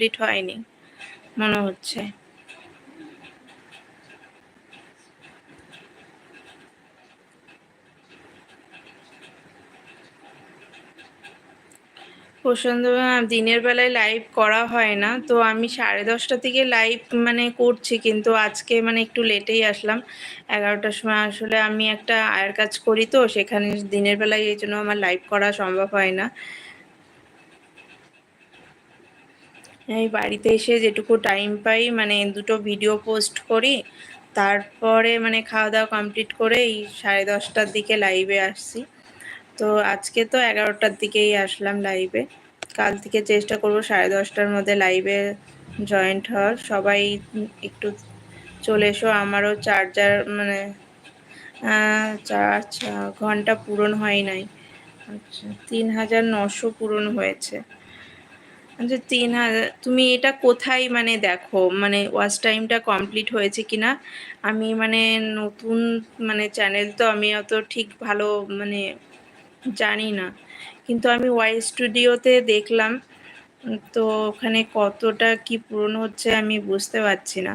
Complete হয়নি, মনে হচ্ছে। প্রশান্ত দিনের বেলায় লাইভ করা হয় না, তো আমি সাড়ে দশটা থেকে লাইভ মানে করছি, কিন্তু আজকে মানে একটু লেটেই আসলাম। এগারোটার সময় আসলে আমি একটা আয়ের কাজ করি তো, সেখানে দিনের বেলায় এই জন্য আমার লাইভ করা সম্ভব হয় না। এই বাড়িতে এসে যেটুকু টাইম পাই মানে দুটো ভিডিও পোস্ট করি, তারপরে মানে খাওয়া দাওয়া কমপ্লিট করে এই সাড়ে দশটার দিকে লাইভে আসছি। তো আজকে তো এগারোটার দিকেই আসলাম লাইভে কাল থেকে চেষ্টা করব সাড়ে দশটার মধ্যে লাইভে জয়েন্ট হওয়ার। সবাই একটু চলে এসো, আমারও চার্জার মানে চার্জ ঘণ্টা পূরণ হয় নাই। আচ্ছা তিন হাজার নশো পূরণ হয়েছে। আচ্ছা তিন হাজার তুমি এটা কোথায় মানে দেখো মানে ওয়াচ টাইমটা কমপ্লিট হয়েছে কিনা? আমি মানে নতুন মানে চ্যানেল তো আমি অত ঠিক ভালো মানে জানি না। কিন্তু আমি ওয়াই স্টুডিওতে দেখলাম, তো ওখানে কতটা কি পূরণ হচ্ছে আমি বুঝতে পারছি না।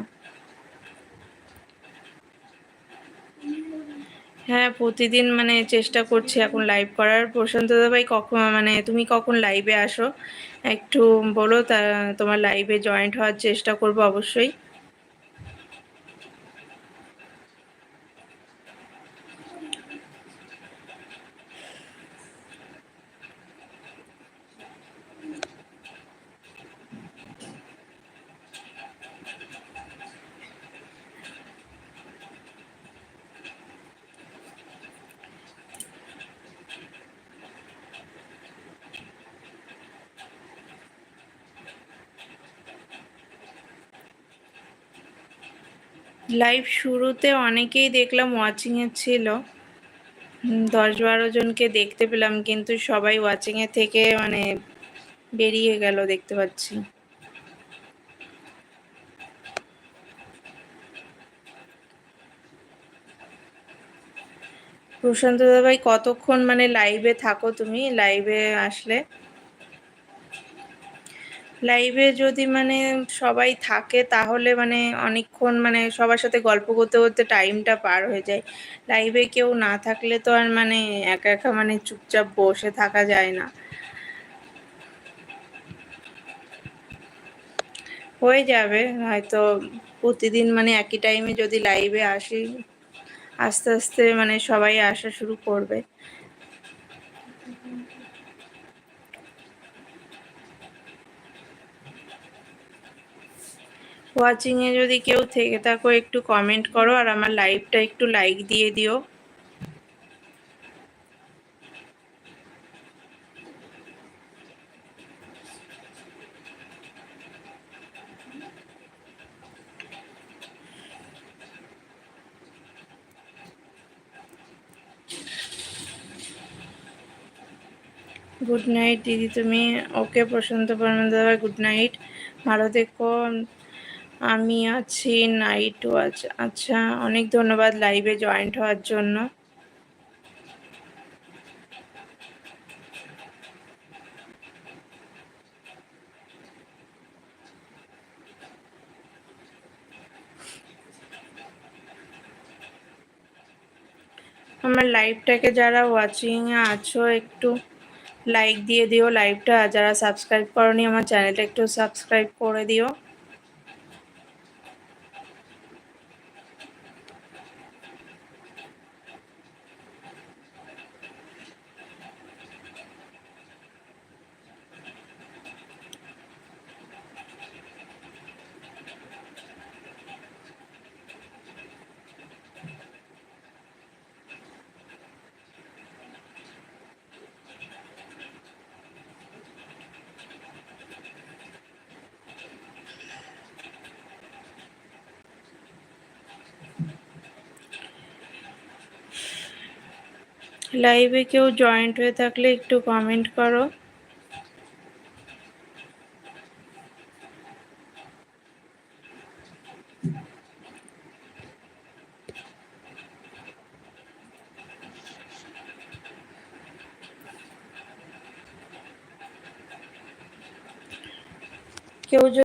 হ্যাঁ প্রতিদিন মানে চেষ্টা করছি এখন লাইভ করার। প্রশান্ত ভাই কখন মানে তুমি কখন লাইভে আসো? একটু বলো তোমার লাইভে জয়েন্ট হওয়ার চেষ্টা করব অবশ্যই। লাইভ শুরুতে অনেকেই দেখলাম ওয়াচিংয়ে ছিল। দশ বারো জনকে দেখতে পেলাম, কিন্তু সবাই ওয়াচিংয়ে থেকে মানে বেরিয়ে গেল দেখতে পাচ্ছি। প্রশান্ত দাদাভাই, কতক্ষণ মানে লাইভে থাকো তুমি? লাইভে আসলে লাইভে যদি মানে সবাই থাকে তাহলে মানে অনেকক্ষণ মানে সবার সাথে গল্প করতে করতে টাইমটা পার হয়ে যায়। লাইভে কেউ না থাকলে তো আর মানে একা একা মানে চুপচাপ বসে থাকা যায় না। হয়ে যাবে, হয়তো প্রতিদিন মানে একই টাইমে যদি লাইভে আসি, আস্তে আস্তে মানে সবাই আসা শুরু করবে। ওয়াচিংয়ে যদি কেউ থেকে থাকো, একটু কমেন্ট করো আর আমার লাইভটা একটু লাইক দিয়ে দিও। গুড নাইট দিদি তুমি। ওকে প্রশান্ত বর্মন দাদা গুড নাইট ভালো দেখো আমি আছি নাইট ওয়াচ আচ্ছা অনেক ধন্যবাদ লাইভে জয়েন্ট হওয়ার জন্য। আমার লাইভটাকে যারা ওয়াচিংয়ে আছো, একটু লাইক দিয়ে দিও। লাইভটা যারা সাবস্ক্রাইব করনি, আমার চ্যানেলটা একটু সাবস্ক্রাইব করে দিও। লাইভে কেউ জয়েন্ট হয়ে থাকলে একটু কমেন্ট করো। কেউ